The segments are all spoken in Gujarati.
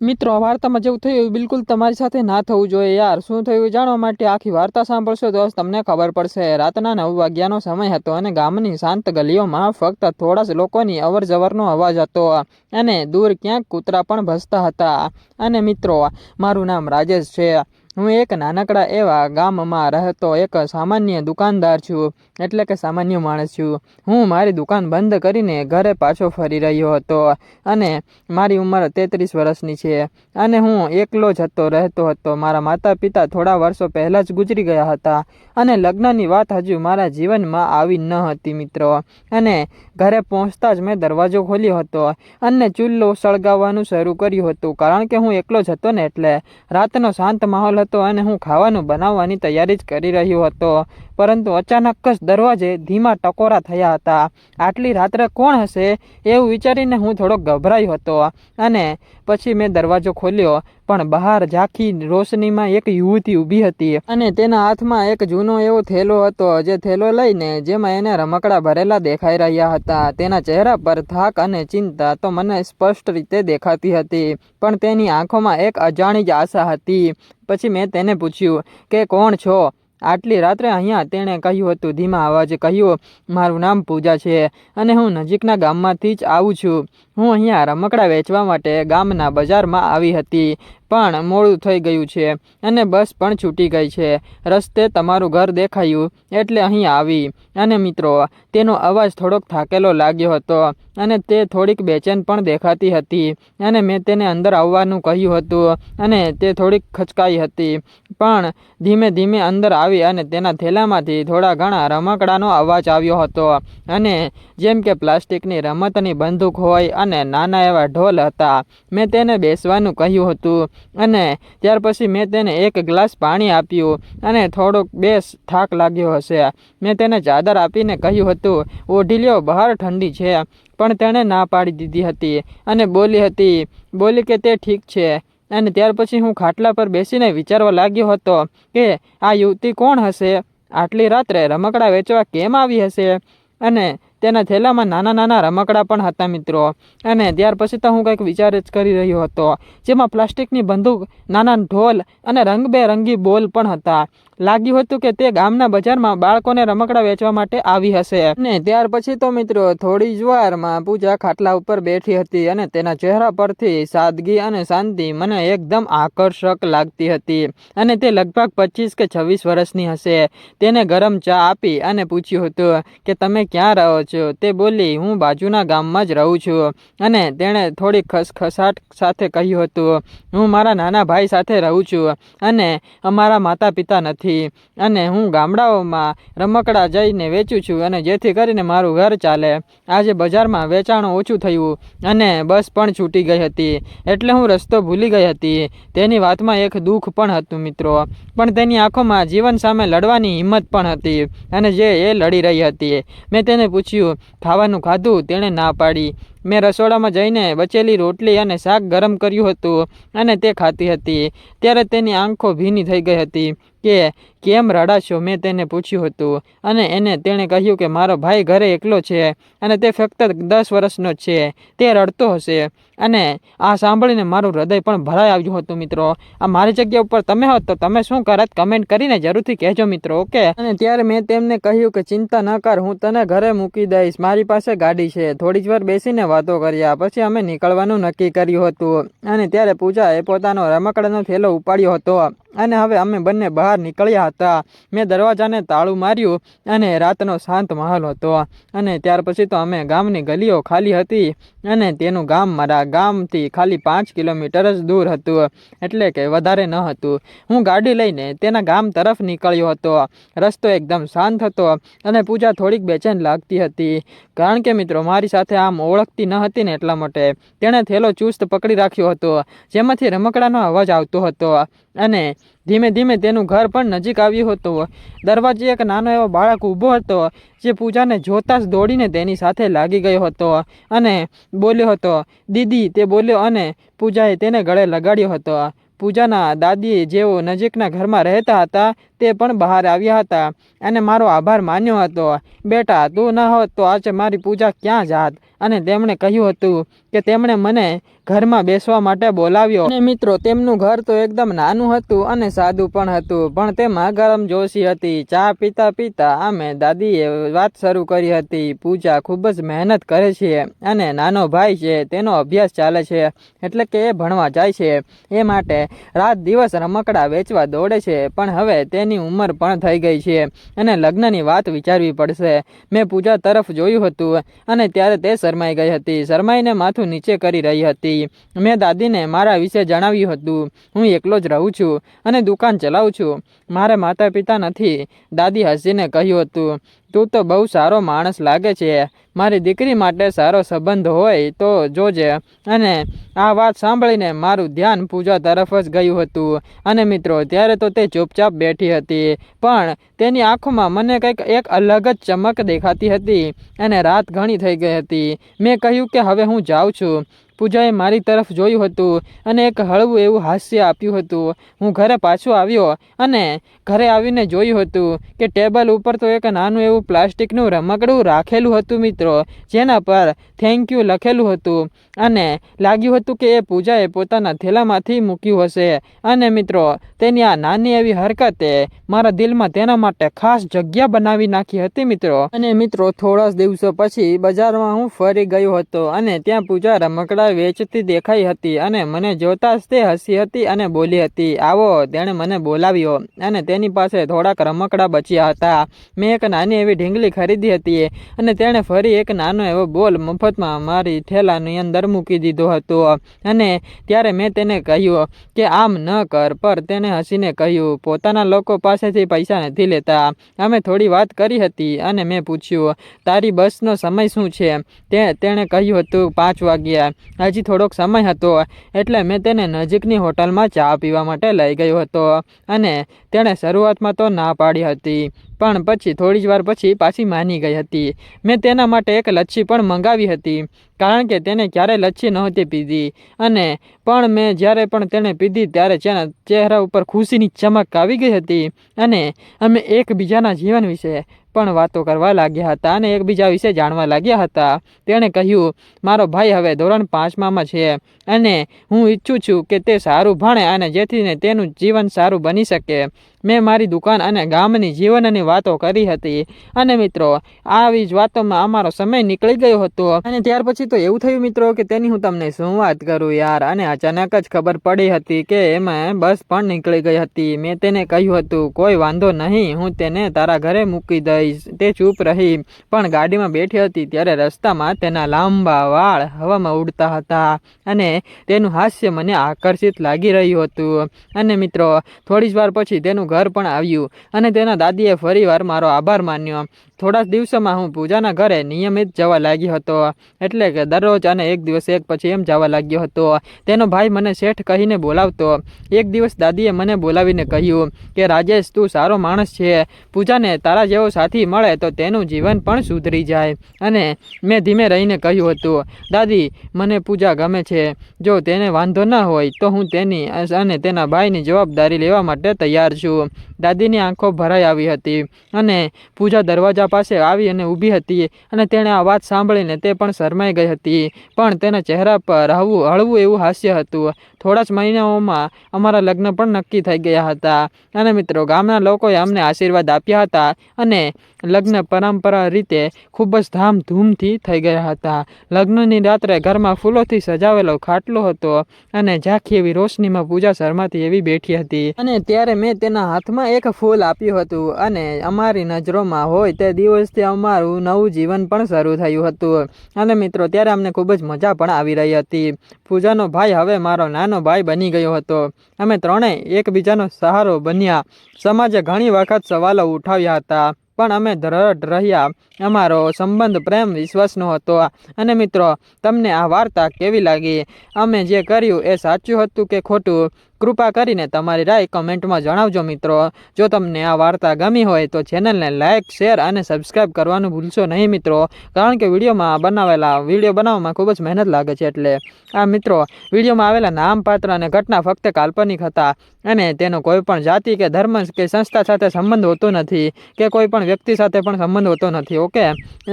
મિત્રો, આ વાર્તામાં જેવું થયું બિલકુલ તમારી સાથે ના થવું જોઈએ યાર. શું થયું જાણવા માટે આખી વાર્તા સાંભળશો તો તમને ખબર પડશે. રાતના નવ વાગ્યાનો સમય હતો અને ગામની શાંત ગલીઓમાં ફક્ત થોડા જ લોકોની અવર જવરનો અવાજ હતો અને દૂર ક્યાંક કૂતરા પણ ભસતા હતા. અને મિત્રો મારું નામ રાજેશ છે. હું એક નાનકડા એવા ગામમાં રહેતો એક સામાન્ય દુકાનદાર છું, એટલે કે સામાન્ય માણસ છું. હું મારી દુકાન બંધ કરીને ઘરે પાછો ફરી રહ્યો હતો અને મારી ઉંમર તેત્રીસ વર્ષની છે અને હું એકલો જ હતો, રહેતો હતો. મારા માતા પિતા થોડા વર્ષો પહેલાં જ ગુજરી ગયા હતા અને લગ્નની વાત હજુ મારા જીવનમાં આવી ન હતી મિત્રો. અને ઘરે પહોંચતા જ મેં દરવાજો ખોલ્યો હતો અને ચૂલ્લો સળગાવવાનું શરૂ કર્યું હતું, કારણ કે હું એકલો જ હતો ને એટલે રાતનો શાંત માહોલ હતો અને હું ખાવાનું બનાવવાની તૈયારી જ કરી રહ્યો હતો. પરંતુ અચાનક જ દરવાજે ધીમા ટકોરા થયા હતા. આટલી રાત્રે કોણ હશે? એવું વિચારીને હું થોડોક ગભરાયો હતો. અને પછી મેં દરવાજો ખોલ્યો. પણ બહાર ઝાંખી રોશનીમાં એક યુવતી ઊભી હતી અને તેના હાથમાં એક જૂનો એવો થેલો હતો જે થેલો લઈને જેમાં એને રમકડા ભરેલા દેખાઈ રહ્યા હતા. તેના ચહેરા પર થાક અને ચિંતા તો મને સ્પષ્ટ રીતે દેખાતી હતી, પણ તેની આંખોમાં એક અજાણી જ આશા હતી. પછી મેં તેને પૂછ્યું કે, કોણ છો? આટલી રાત્રે અહીંયા તેણે કહ્યું હતું, ધીમા અવાજે કહ્યું, મારું નામ પૂજા છે અને હું નજીકના ગામમાંથી જ આવું છું. હું અહીંયા રમકડા વેચવા માટે ગામના બજારમાં આવી હતી. પણ મોડું થઈ ગયું છે અને બસ પણ છૂટી ગઈ છે. રસ્તે તમારું ઘર દેખાયું એટલે અહીં આવી. અને મિત્રો, તેનો અવાજ થોડોક થાકેલો લાગ્યો હતો અને તે થોડીક બેચેન પણ દેખાતી હતી અને મેં તેને અંદર આવવાનું કહ્યું હતું અને તે થોડીક ખચકાઈ હતી. પણ ધીમે ધીમે અંદર આવી અને તેના થેલામાંથી થોડા ઘણા રમકડાનો અવાજ આવ્યો હતો અને જેમ કે પ્લાસ્ટિકની રમતની બંદૂક હોય અને નાના એવા ઢોલ હતા, મેં તેને બેસવાનું કહ્યું હતું અને ત્યાર પછી મેં તેને એક ગ્લાસ પાણી આપ્યું અને થોડોક બેસ થાક લાગ્યો હશે. મેં તેને ચાદર આપીને કહ્યું હતું ઓઢી લ્યો બહાર ઠંડી છે. પણ તેણે ના પાડી દીધી હતી અને બોલી હતી, બોલી કે તે ઠીક છે. અને ત્યાર પછી હું ખાટલા પર બેસીને વિચારવા લાગ્યો હતો કે આ યુવતી કોણ હશે? આટલી રાત્રે રમકડા વેચવા કેમ આવી હશે? અને તેના થેલામાં નાના નાના રમકડા પણ હતા મિત્રો. અને ત્યાર પછી તો હું કંઈક વિચાર જ કરી રહ્યો હતો. જેમાં પ્લાસ્ટિકની બંદૂક, નાના ઢોલ અને રંગબેરંગી બોલ પણ હતા. લાગ્યું હતું કે તે ગામના બજારમાં બાળકોને રમકડા વેચવા માટે આવી હશે. અને ત્યાર પછી તો મિત્રો થોડી જ વારમાં પૂજા ખાટલા ઉપર બેઠી હતી અને તેના ચહેરા પરથી સાદગી અને શાંતિ મને એકદમ આકર્ષક લાગતી હતી. અને તે લગભગ પચીસ કે છવ્વીસ વર્ષની હશે. તેને ગરમ ચા આપી અને પૂછ્યું હતું કે તમે ક્યાં રહો છો તે બોલી, હું બાજુના ગામમાં જ રહું છું. અને તેણે થોડી ખસખસાટ સાથે કહ્યું હતું, હું મારા નાના ભાઈ સાથે રહું છું અને અમારા માતા પિતા નથી અને હું ગામડાઓમાં રમકડા જઈને વેચું છું અને જેથી કરીને મારું ઘર ચાલે. આજે બજારમાં વેચાણ ઓછું થયું અને બસ પણ છૂટી ગઈ હતી. એટલે હું રસ્તો ભૂલી ગઈ હતી. તેની વાતમાં એક દુઃખ પણ હતું મિત્રો. પણ તેની આંખોમાં જીવન સામે લડવાની હિંમત પણ હતી અને જે એ લડી રહી હતી. મેં તેને પૂછ્યું પૂછ્યું ખાવાનું ખાધું તેણે ના પાડી. મેં રસોડામાં જઈને બચેલી રોટલી અને શાક ગરમ કર્યું હતું અને તે ખાતી હતી. ત્યારે તેની આંખો ભીની થઈ ગઈ હતી કે કેમ રડાશો મેં તેને પૂછ્યું હતું અને એને તેણે કહ્યું કે મારો ભાઈ ઘરે એકલો છે અને તે ફક્ત દસ વર્ષનો છે. તે રડતો હશે અને આ સાંભળીને મારું હૃદય પણ ભરાઈ આવ્યું હતું મિત્રો. આ મારી જગ્યા ઉપર તમે હોત તો તમે શું કરત કમેન્ટ કરીને જરૂરથી કહેજો મિત્રો, ઓકે? અને ત્યારે મેં તેમને કહ્યું કે ચિંતા ન કર, હું તને ઘરે મૂકી દઈશ. મારી પાસે ગાડી છે. થોડી જ વાર બેસીને વાતો કર્યા. પછી અમે નીકળવાનું નક્કી કર્યું હતું. અને ત્યારે પૂજાએ પોતાનો રમકડાનો થેલો ઉપાડ્યો હતો. અને હવે અમે બંને બહાર નીકળ્યા હતા. મેં દરવાજાને તાળું માર્યું અને રાતનો શાંત માહોલ હતો. અને ત્યાર પછી તો અમે ગામની ગલીઓ ખાલી હતી. અને તેનું ગામ મારા ગામથી ખાલી પાંચ કિલોમીટર જ દૂર હતું. એટલે કે વધારે ન હતું. હું ગાડી લઈને તેના ગામ તરફ નીકળ્યો હતો. રસ્તો એકદમ શાંત હતો અને પૂજા થોડીક બેચેન લાગતી હતી. કારણ કે મિત્રો, મારી સાથે આમ ન હતી ને એટલા માટે. તેણે થેલો ચુસ્ત પકડી રાખ્યો હતો, જેમાંથી રમકડાનો અવાજ આવતો હતો અને ધીમે ધીમે તેનું ઘર પણ નજીક આવ્યું હતું. દરવાજે એક નાનો એવો બાળક ઊભો હતો, જે પૂજાને જોતા જ દોડીને તેની સાથે લાગી ગયો હતો અને બોલ્યો હતો, દીદી, તે બોલ્યો અને પૂજાએ તેને ગળે લગાડ્યો હતો. પૂજાના દાદી જેઓ નજીકના ઘરમાં રહેતા હતા, તે પણ બહાર આવ્યા હતા. અને મારો આભાર માન્યો હતો. બેટા, તું ન હોત તો આજે મારી પૂજા ક્યાં જાત? અને તેમણે કહ્યું હતું કે તેમણે મને ઘરમાં બેસવા માટે બોલાવ્યો. અને મિત્રો, તેમનું ઘર તો એકદમ નાનું હતું અને સાદું પણ હતું, પણ તેમાં ગરમ જોશી હતી. ચા પીતા પીતા અમે દાદીએ વાત શરૂ કરી હતી, પૂજા ખૂબ જ મહેનત કરે છે અને નાનો ભાઈ છે, તેનો અભ્યાસ ચાલે છે, એટલે કે એ ભણવા જાય છે. એ માટે રાત દિવસ રમકડા વેચવા દોડે છે, પણ હવે તેની ઉંમર પણ થઈ ગઈ છે અને લગ્નની વાત વિચારવી પડશે. મેં પૂજા તરફ જોયું હતું અને ત્યારે તે શરમાઈ ગઈ હતી. શરમાઈને માથું નીચે કરી રહી હતી. મેં દાદીને મારા વિશે જણાવ્યું હતું. હું એકલો જ રહું છું અને દુકાન ચલાવું છું. મારે માતા પિતા નથી. દાદી હસીને કહ્યું હતું, તું તો બહુ સારો માણસ લાગે છે. મારી દીકરી માટે સારો સંબંધ હોય તો જોજે. અને આ વાત સાંભળીને મારું ધ્યાન પૂજા તરફ જ ગયું હતું. અને મિત્રો, ત્યારે તો તે ચૂપચાપ બેઠી હતી, પણ તેની આંખોમાં મને કંઈક એક અલગ જ ચમક દેખાતી હતી અને રાત ઘણી થઈ ગઈ હતી. મેં કહ્યું કે હવે હું જાઉં છું. પૂજાએ મારી તરફ જોયું હતું અને એક હળવું એવું હાસ્ય આપ્યું હતું. હું ઘરે પાછો આવ્યો અને ઘરે આવીને જોયું હતું કે ટેબલ ઉપર તો એક નાનું એવું પ્લાસ્ટિકનું રમકડું રાખેલું હતું મિત્રો, જેના પર થેન્ક યુ લખેલું હતું. અને લાગ્યું હતું કે એ પૂજાએ પોતાના થેલામાંથી મૂક્યું હશે. અને મિત્રો, તેની આ નાની એવી હરકતે મારા દિલમાં તેના માટે ખાસ જગ્યા બનાવી નાખી હતી મિત્રો. અને મિત્રો થોડા દિવસો પછી બજારમાં હું ફરી ગયો હતો અને ત્યાં પૂજા રમકડા વેચતી દેખાઈ હતી અને મને જોતા જ તે હસી હતી અને બોલી હતી, આવો, તેણે મને બોલાવ્યો અને તેની પાસે થોડાક રમકડા બચ્યા હતા. મેં એક નાની એવી ઢીંગલી ખરીદી હતી અને તેણે ફરી એક નાનો એવો બોલ મફતમાં મારી ઠેલાની અંદર મૂકી દીધો હતો. અને ત્યારે મેં તેને કહ્યું કે, આમ ન કર, પર તેને હસીને કહ્યું, પોતાના લોકો પાસેથી પૈસા નથી લેતા. અમે થોડી વાત કરી હતી અને મેં પૂછ્યું, તારી બસનો સમય શું છે? તે તેણે કહ્યું હતું, પાંચ વાગ્યા. હજી થોડોક સમય હતો એટલે મેં તેને નજીકની હોટલમાં ચા પીવા માટે લઈ ગયો હતો અને તેણે શરૂઆતમાં તો ના પાડી હતી, પણ પછી થોડી જ વાર પછી પાછી માની ગઈ હતી. મેં તેના માટે એક લચ્છી પણ મંગાવી હતી. કારણ કે તેને ક્યારેય લચ્છી નહોતી પીધી. અને પણ મેં જ્યારે પણ તેણે પીધી ત્યારે તેના ચહેરા ઉપર ખુશીની ચમક આવી ગઈ હતી અને અમે એકબીજાના જીવન વિશે પણ વાતો કરવા લાગ્યા હતા અને એકબીજા વિશે જાણવા લાગ્યા હતા. તેણે કહ્યું, મારો ભાઈ હવે ધોરણ પાંચમામાં છે અને હું ઈચ્છું છું કે તે સારું ભણે અને જેથી તેનું જીવન સારું બની શકે. મેં મારી દુકાન અને ગામની જીવનની વાતો કરી હતી. અને મિત્રો, આવી જ વાતોમાં અમારો સમય નીકળી ગયો હતો. અને ત્યાર પછી તો એવું થયું મિત્રો કે તેની હું તમને શું વાત કરું યાર? અને અચાનક જ ખબર પડી હતી કે એમાં બસ પણ નીકળી ગઈ હતી. મેં તેને કહ્યું હતું, કોઈ વાંધો નહીં, હું તેને તારા ઘરે મૂકી દઈશ. તે ચૂપ રહી, પણ ગાડીમાં બેઠી હતી ત્યારે રસ્તામાં તેના લાંબા વાળ હવામાં ઉડતા હતા અને તેનું હાસ્ય મને આકર્ષિત લાગી રહ્યું હતું. અને મિત્રો થોડી જ વાર પછી તેનું ઘર પણ આવ્યું અને તેના દાદીએ ફરીવાર મારો આભાર માન્યો. થોડા દિવસોમાં હું પૂજાના ઘરે નિયમિત જવા લાગ્યો હતો. એટલે કે દરરોજ અને એક દિવસ એક પછી એમ જવા લાગ્યો હતો. તેનો ભાઈ મને શેઠ કહીને બોલાવતો. એક દિવસ દાદીએ મને બોલાવીને કહ્યું કે, રાજેશ, તું સારો માણસ છે. પૂજાને તારા જેવો સાથી મળે તો તેનું જીવન પણ સુધરી જાય. અને મેં ધીમે રહીને કહ્યું હતું, દાદી, મને પૂજા ગમે છે. જો તેને વાંધો ન હોય તો હું તેની અને તેના ભાઈની જવાબદારી લેવા માટે તૈયાર છું. દાદીની આંખો ભરાઈ આવી હતી અને પૂજા દરવાજા પાસે આવી અને ઊભી હતી અને તેણે આ વાત સાંભળીને તે પણ શરમાઈ ગઈ હતી. પણ તેના ચહેરા પર હળવું હળવું એવું હાસ્ય હતું. થોડા જ મહિનાઓમાં અમારા લગ્ન પણ નક્કી થઈ ગયા હતા. અને મિત્રો, ગામના લોકોએ અમને આશીર્વાદ આપ્યા હતા અને લગ્ન પરંપરા રીતે ખૂબ જ ધામધૂમથી થઈ ગયા હતા. લગ્નની રાત્રે ઘરમાં ફૂલોથી સજાવેલો ખાટલો હતો અને ઝાંખી એવી રોશનીમાં પૂજા શર્માથી એવી બેઠી હતી. અને ત્યારે મેં તેના હાથમાં એક ફૂલ આપ્યું હતું અને અમારી નજરોમાં હોય તે દિવસથી અમારું નવું જીવન પણ શરૂ થયું હતું. અને મિત્રો, ત્યારે અમને ખૂબ જ મજા પણ આવી રહી હતી. પૂજાનો ભાઈ હવે મારો નાનો ભાઈ બની ગયો હતો. અમે ત્રણેય એકબીજાનો સહારો બન્યા. સમાજે ઘણી વખત સવાલો ઉઠાવ્યા હતા, પણ અમે દ્રઢ રહ્યા. અમારો સંબંધ પ્રેમ વિશ્વાસનો હતો. અને મિત્રો, તમને આ વાર્તા કેવી લાગી? અમે જે કર્યું એ સાચું હતું કે ખોટું? કૃપા કરીને તમારી રાય કમેન્ટમાં જણાવજો મિત્રો. જો તમને આ વાર્તા ગમી હોય તો ચેનલને લાઇક શેર અને સબસ્ક્રાઈબ કરવાનું ભૂલશો નહીં મિત્રો. કારણ કે વિડીયોમાં બનાવેલા, વીડિયો બનાવવામાં ખૂબ જ મહેનત લાગે છે એટલે. આ મિત્રો, વિડીયોમાં આવેલા નામ, પાત્ર અને ઘટના ફક્ત કાલ્પનિક હતા અને તેનો કોઈ પણ જાતિ કે ધર્મ કે સંસ્થા સાથે સંબંધ હોતો નથી કે કોઈ પણ વ્યક્તિ સાથે પણ સંબંધ હોતો નથી, ઓકે?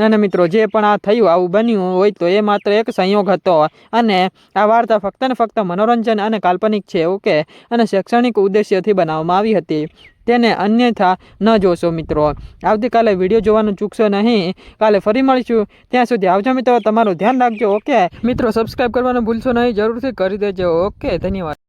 અને મિત્રો, જે પણ આ થયું, આવું બન્યું હોય તો એ માત્ર એક સંયોગ હતો અને આ વાર્તા ફક્ત ને ફક્ત મનોરંજન અને કાલ્પનિક છે, ઓકે? અને શૈક્ષણિક ઉદ્દેશ્યથી બનાવવામાં આવી હતી. તેને અન્યથા ન જોશો મિત્રો. આવતીકાલે વીડિયો જોવાનું ચૂકશો નહીં. કાલે ફરી મળીશું. ત્યાં સુધી આવજો મિત્રો. તમારું ધ્યાન રાખજો, ઓકે? મિત્રો સબસ્ક્રાઈબ કરવાનું ભૂલશો નહીં. જરૂરથી કરી દેજો, ઓકે? ધન્યવાદ.